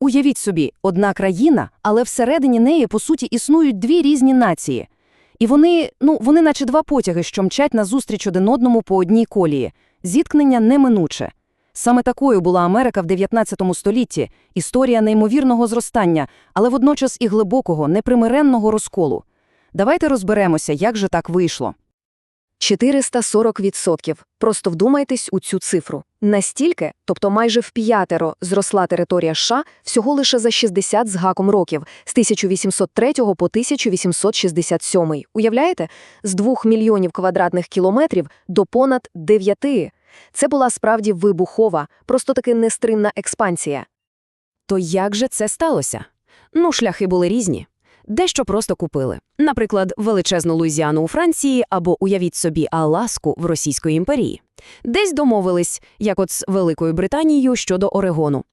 Уявіть собі, одна країна, але всередині неї, по суті, існують дві різні нації. І вони, ну, вони наче два потяги, що мчать назустріч один одному по одній колії. Зіткнення неминуче. Саме такою була Америка в 19 столітті, історія неймовірного зростання, але водночас і глибокого, непримиренного розколу. Давайте розберемося, як же так вийшло. 440%. Просто вдумайтесь у цю цифру. Настільки, тобто майже в п'ятеро, зросла територія США всього лише за 60 з гаком років, з 1803 по 1867. Уявляєте? З 2 мільйонів квадратних кілометрів до понад 9. Це була справді вибухова, просто таки нестримна експансія. То як же це сталося? Ну, шляхи були різні. Дещо просто купили. Наприклад, величезну Луїзіану у Франції або, уявіть собі, Аласку в Російської імперії. Десь домовились, як от з Великою Британією щодо Орегону.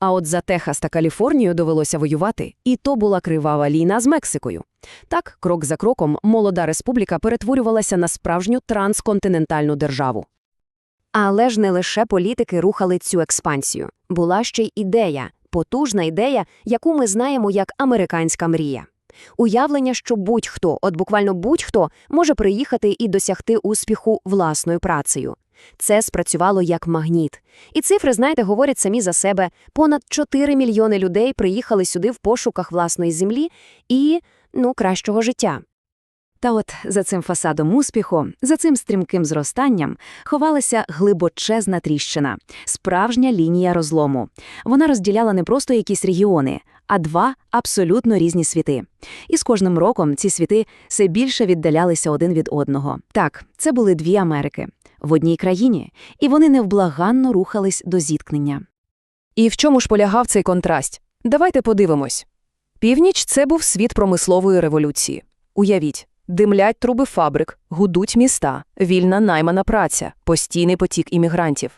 А от за Техас та Каліфорнію довелося воювати, і то була кривава війна з Мексикою. Так, крок за кроком, молода республіка перетворювалася на справжню трансконтинентальну державу. Але ж не лише політики рухали цю експансію. Була ще й ідея, потужна ідея, яку ми знаємо як американська мрія. Уявлення, що будь-хто, от буквально будь-хто, може приїхати і досягти успіху власною працею. Це спрацювало як магніт. І цифри, знаєте, говорять самі за себе. Понад 4 мільйони людей приїхали сюди в пошуках власної землі і, ну, кращого життя. Та от за цим фасадом успіху, за цим стрімким зростанням ховалася глибочезна тріщина, справжня лінія розлому. Вона розділяла не просто якісь регіони, а два абсолютно різні світи. І з кожним роком ці світи все більше віддалялися один від одного. Так, це були дві Америки в одній країні, і вони невблаганно рухались до зіткнення. І в чому ж полягав цей контраст? Давайте подивимось. Північ – це був світ промислової революції. Уявіть, димлять труби фабрик, гудуть міста, вільна наймана праця, постійний потік іммігрантів.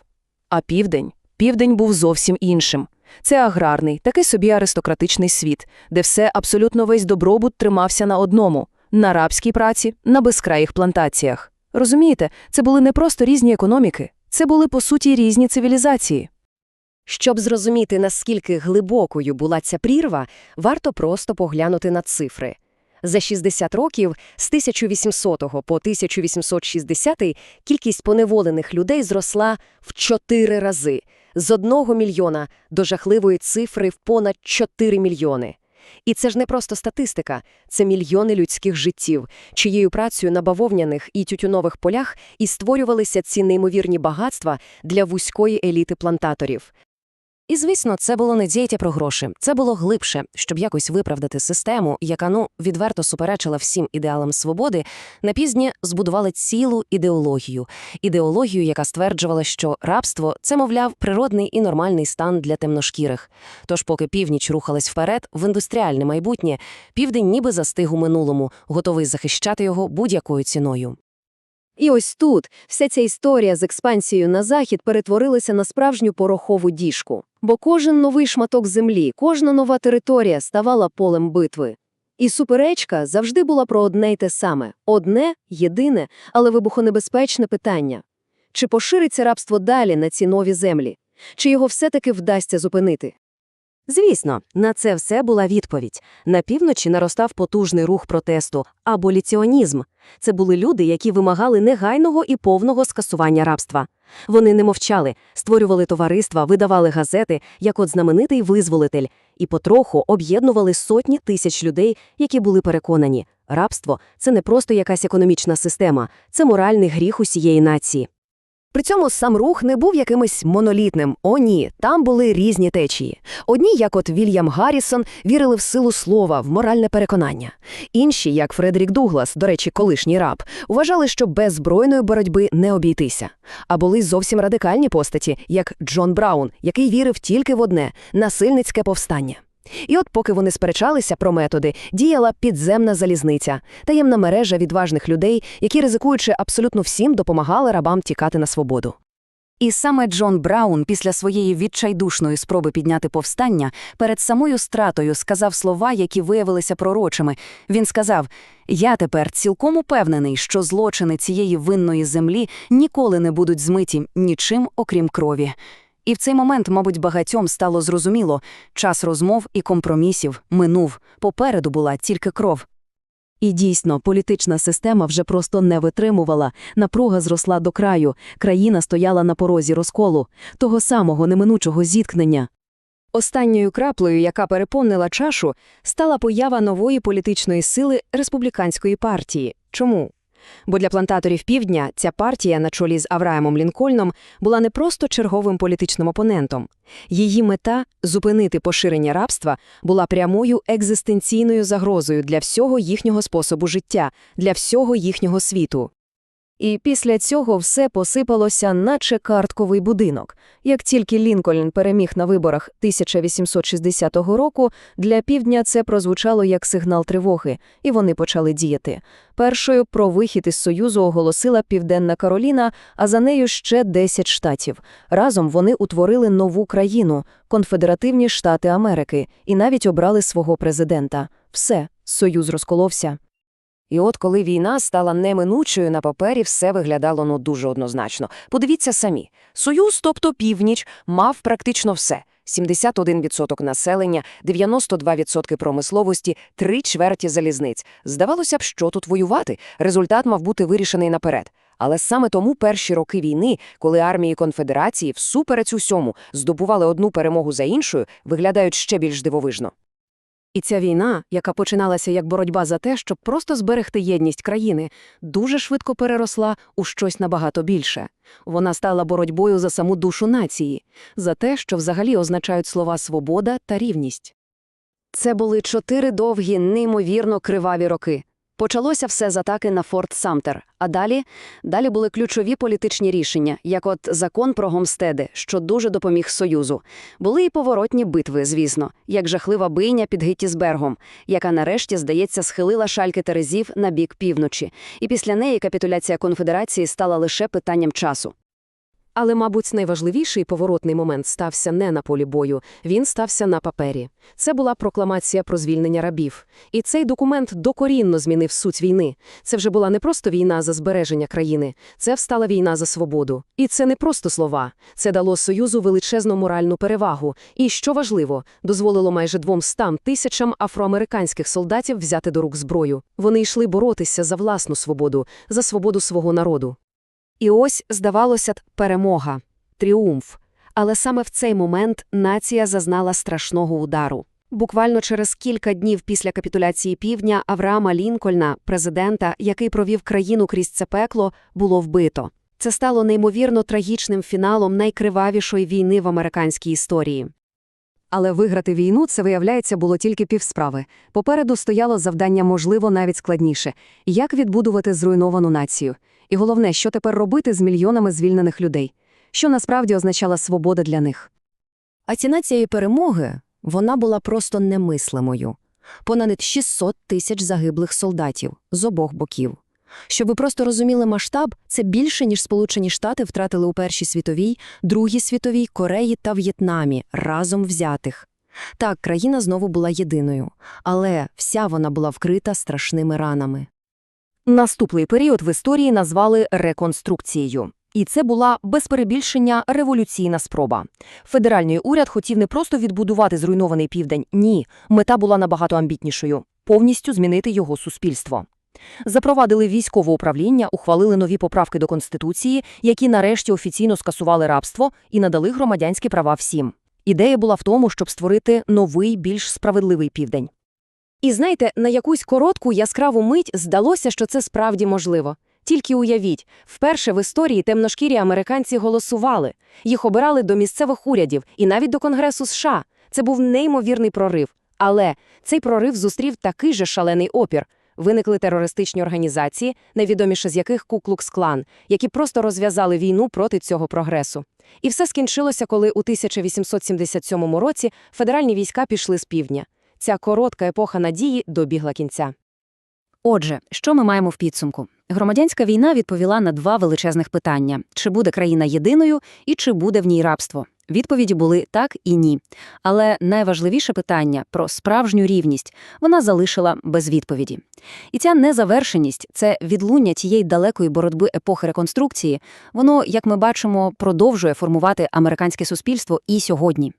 А південь? Південь був зовсім іншим. Це аграрний, такий собі аристократичний світ, де все абсолютно весь добробут тримався на одному – на рабській праці, на безкраїх плантаціях. Розумієте, це були не просто різні економіки, це були, по суті, різні цивілізації. Щоб зрозуміти, наскільки глибокою була ця прірва, варто просто поглянути на цифри. За 60 років з 1800 по 1860 кількість поневолених людей зросла в 4 рази – з 1 мільйона до жахливої цифри в понад 4 мільйони. І це ж не просто статистика, це мільйони людських життів, чиєю працею на бавовняних і тютюнових полях і створювалися ці неймовірні багатства для вузької еліти плантаторів. І, звісно, це було не діяття про гроші, це було глибше, щоб якось виправдати систему, яка, ну, відверто суперечила всім ідеалам свободи, на пізні збудували цілу ідеологію. Ідеологію, яка стверджувала, що рабство це, мовляв, природний і нормальний стан для темношкірих. Тож, поки північ рухалась вперед, в індустріальне майбутнє, південь ніби застиг у минулому, готовий захищати його будь-якою ціною. І ось тут вся ця історія з експансією на захід перетворилася на справжню порохову діжку. Бо кожен новий шматок землі, кожна нова територія ставала полем битви. І суперечка завжди була про одне й те саме одне, єдине, але вибухонебезпечне питання чи пошириться рабство далі на ці нові землі, чи його все-таки вдасться зупинити? Звісно, на це все була відповідь. На півночі наростав потужний рух протесту аболіціонізм. Це були люди, які вимагали негайного і повного скасування рабства. Вони не мовчали, створювали товариства, видавали газети, як от знаменитий визволитель, і потроху об'єднували сотні тисяч людей, які були переконані, рабство це не просто якась економічна система, це моральний гріх усієї нації. При цьому сам рух не був якимось монолітним. О, ні, там були різні течії. Одні, як от Вільям Гаррісон, вірили в силу слова, в моральне переконання. Інші, як Фредерік Дуглас, до речі, колишній раб, вважали, що без збройної боротьби не обійтися. А були зовсім радикальні постаті, як Джон Браун, який вірив тільки в одне насильницьке повстання. І от, поки вони сперечалися про методи, діяла підземна залізниця, таємна мережа відважних людей, які, ризикуючи абсолютно всім, допомагали рабам тікати на свободу. І саме Джон Браун після своєї відчайдушної спроби підняти повстання перед самою стратою сказав слова, які виявилися пророчими. Він сказав: Я тепер цілком упевнений, що злочини цієї винної землі ніколи не будуть змиті нічим, окрім крові. І в цей момент, мабуть, багатьом стало зрозуміло – час розмов і компромісів минув, попереду була тільки кров. І дійсно, політична система вже просто не витримувала, напруга зросла до краю, країна стояла на порозі розколу, того самого неминучого зіткнення. Останньою краплею, яка переповнила чашу, стала поява нової політичної сили республіканської партії. Чому? Бо для плантаторів півдня ця партія на чолі з Авраамом Лінкольном була не просто черговим політичним опонентом. Її мета зупинити поширення рабства була прямою екзистенційною загрозою для всього їхнього способу життя, для всього їхнього світу. І після цього все посипалося, наче картковий будинок. Як тільки Лінкольн переміг на виборах 1860 року, для півдня це прозвучало як сигнал тривоги, і вони почали діяти. Першою про вихід із Союзу оголосила Південна Кароліна, а за нею ще 10 штатів. Разом вони утворили нову країну – Конфедеративні Штати Америки, і навіть обрали свого президента. Все, Союз розколовся. І от коли війна стала неминучою, на папері все виглядало ну дуже однозначно. Подивіться самі. Союз, тобто північ, мав практично все. 71% населення, 92% промисловості, три чверті залізниць. Здавалося б, що тут воювати? Результат мав бути вирішений наперед. Але саме тому перші роки війни, коли армії конфедерації всупереч усьому здобували одну перемогу за іншою, виглядають ще більш дивовижно. І ця війна, яка починалася як боротьба за те, щоб просто зберегти єдність країни, дуже швидко переросла у щось набагато більше. Вона стала боротьбою за саму душу нації, за те, що взагалі означають слова «свобода» та «рівність». Це були чотири довгі, неймовірно криваві роки. Почалося все з атаки на Форт Самтер, а далі, далі були ключові політичні рішення, як от закон про гомстеди, що дуже допоміг Союзу. Були і поворотні битви, звісно, як жахлива бийня під Геттісбергом, яка нарешті, здається, схилила шальки Терезів на бік півночі, і після неї капітуляція конфедерації стала лише питанням часу. Але, мабуть, найважливіший поворотний момент стався не на полі бою, він стався на папері. Це була прокламація про звільнення рабів. І цей документ докорінно змінив суть війни. Це вже була не просто війна за збереження країни, це встала війна за свободу. І це не просто слова. Це дало Союзу величезну моральну перевагу. І, що важливо, дозволило майже двом стам тисячам афроамериканських солдатів взяти до рук зброю. Вони йшли боротися за власну свободу, за свободу свого народу. І ось, здавалося б, перемога, тріумф. Але саме в цей момент нація зазнала страшного удару. Буквально через кілька днів після капітуляції півдня Авраама Лінкольна, президента, який провів країну крізь це пекло, було вбито. Це стало неймовірно трагічним фіналом найкривавішої війни в американській історії. Але виграти війну, це, виявляється, було тільки півсправи. Попереду стояло завдання, можливо, навіть складніше – як відбудувати зруйновану націю. І головне, що тепер робити з мільйонами звільнених людей. Що насправді означала свобода для них. А ціна цієї перемоги, вона була просто немислимою. Понад 600 тисяч загиблих солдатів з обох боків. Щоб ви просто розуміли масштаб, це більше, ніж Сполучені Штати втратили у Першій світовій, Другій світовій, Кореї та В'єтнамі разом взятих. Так, країна знову була єдиною, але вся вона була вкрита страшними ранами. Наступний період в історії назвали реконструкцією. І це була без перебільшення революційна спроба. Федеральний уряд хотів не просто відбудувати зруйнований південь, ні, мета була набагато амбітнішою повністю змінити його суспільство. Запровадили військове управління, ухвалили нові поправки до Конституції, які нарешті офіційно скасували рабство і надали громадянські права всім. Ідея була в тому, щоб створити новий, більш справедливий південь. І знаєте, на якусь коротку яскраву мить здалося, що це справді можливо. Тільки уявіть, вперше в історії темношкірі американці голосували. Їх обирали до місцевих урядів і навіть до Конгресу США. Це був неймовірний прорив. Але цей прорив зустрів такий же шалений опір. Виникли терористичні організації, найвідоміше з яких Ку-Клукс-Клан, які просто розв'язали війну проти цього прогресу. І все скінчилося, коли у 1877 році федеральні війська пішли з півдня. Ця коротка епоха надії добігла кінця. Отже, що ми маємо в підсумку? Громадянська війна відповіла на два величезних питання: чи буде країна єдиною і чи буде в ній рабство? Відповіді були так і ні. Але найважливіше питання про справжню рівність вона залишила без відповіді. І ця незавершеність це відлуння тієї далекої боротьби епохи реконструкції. Воно, як ми бачимо, продовжує формувати американське суспільство і сьогодні.